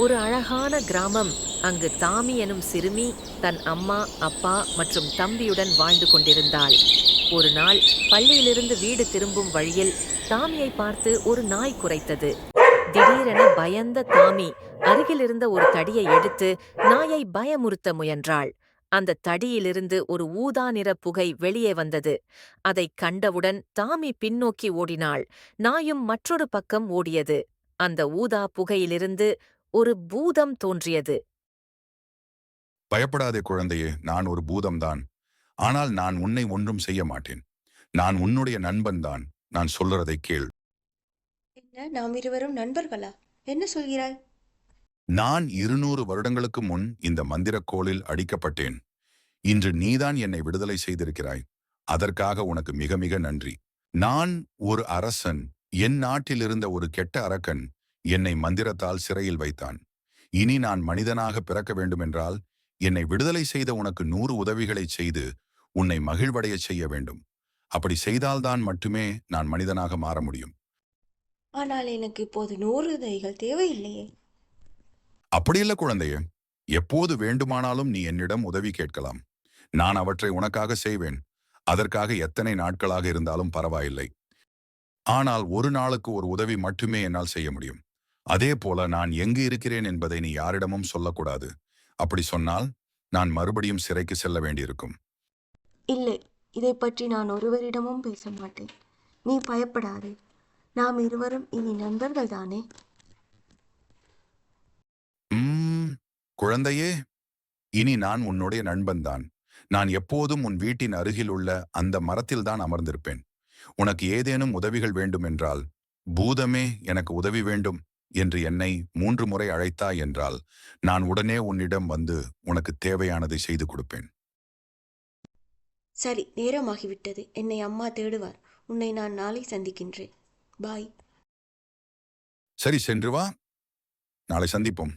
ஒரு அழகான கிராமம். அங்கு தாமி எனும் சிறுமி தன் அம்மா அப்பா மற்றும் தம்பியுடன் வாழ்ந்து கொண்டிருந்தாள். ஒரு நாள் பள்ளியிலிருந்து வீடு திரும்பும் வழியில் தாமியை பார்த்து ஒரு நாய் குறைத்தது திடீரென பயந்த தாமி அருகிலிருந்த ஒரு தடியை எடுத்து நாயை பயமுறுத்த முயன்றாள். அந்த தடியிலிருந்து ஒரு ஊதா நிற புகை வெளியே வந்தது. அதைக் கண்டவுடன் தாமி பின்னோக்கி ஓடினாள். நாயும் மற்றொரு பக்கம் ஓடியது. அந்த ஊதா புகையிலிருந்து ஒரு பூதம் தோன்றியது. பயப்படாதே குழந்தையே நான் ஒரு பூதம்தான். ஆனால் நான் உன்னை ஒன்றும் செய்ய மாட்டேன். நான் உன்னுடைய நண்பன்தான் நான் சொல்றதை கேள். என்ன? நாம் இருவரும் நண்பர்களா? என்ன சொல்கிறாய்? நான் இருநூறு வருடங்களுக்கு முன் இந்த மந்திரக்கோளில் அடிக்கப்பட்டேன். இன்று நீதான் என்னை விடுதலை செய்திருக்கிறாய். அதற்காக உனக்கு மிக மிக நன்றி. நான் ஒரு அரசன். என் நாட்டில் இருந்த ஒரு கெட்ட அரக்கன். என்னை மந்திரத்தால் சிறையில் வைத்தான். இனி நான் மனிதனாக பிறக்க வேண்டுமென்றால் என்னை விடுதலை செய்த உனக்கு நூறு உதவிகளைச் செய்து உன்னை மகிழ்வடையச் செய்ய வேண்டும். அப்படி செய்தால்தான் மட்டுமே நான் மனிதனாக மாற முடியும். ஆனால் எனக்கு இப்போது நூறு உதவிகள் தேவையில்லையே. அப்படியில்ல குழந்தையே. எப்போது வேண்டுமானாலும் நீ என்னிடம் உதவி கேட்கலாம். நான் அவற்றை உனக்காக செய்வேன். அதற்காக எத்தனை நாட்களாக இருந்தாலும் பரவாயில்லை. ஆனால் ஒரு நாளுக்கு ஒரு உதவி மட்டுமே என்னால் செய்ய முடியும். அதே போல நான் எங்கு இருக்கிறேன் என்பதை நீ யாரிடமும் சொல்லக்கூடாது. அப்படி சொன்னால் நான் மறுபடியும் சிறைக்கு செல்ல வேண்டியிருக்கும். இல்லை இதை பற்றி நான் ஒருவரிடமும் பேச மாட்டேன். நீ பயப்படாதே. நாம் இருவரும் இனி நண்பர்கள் தானே? குழந்தையே இனி நான் உன்னுடைய நண்பன்தான் நான் எப்போதும் உன் வீட்டின் அருகில் உள்ள அந்த மரத்தில்தான் அமர்ந்திருப்பேன். உனக்கு ஏதேனும் உதவிகள் வேண்டுமென்றால் பூதமே எனக்கு உதவி வேண்டும். என்று என்னை மூன்று முறை அழைத்தாய் என்றால் நான் உடனே உன்னிடம் வந்து உனக்கு தேவையானதை செய்து கொடுப்பேன். சரி நேரமாகிவிட்டது. என்னை அம்மா தேடுவார். உன்னை நான் நாளை சந்திக்கின்றேன். பாய். சரி சென்று வா. நாளை சந்திப்போம்.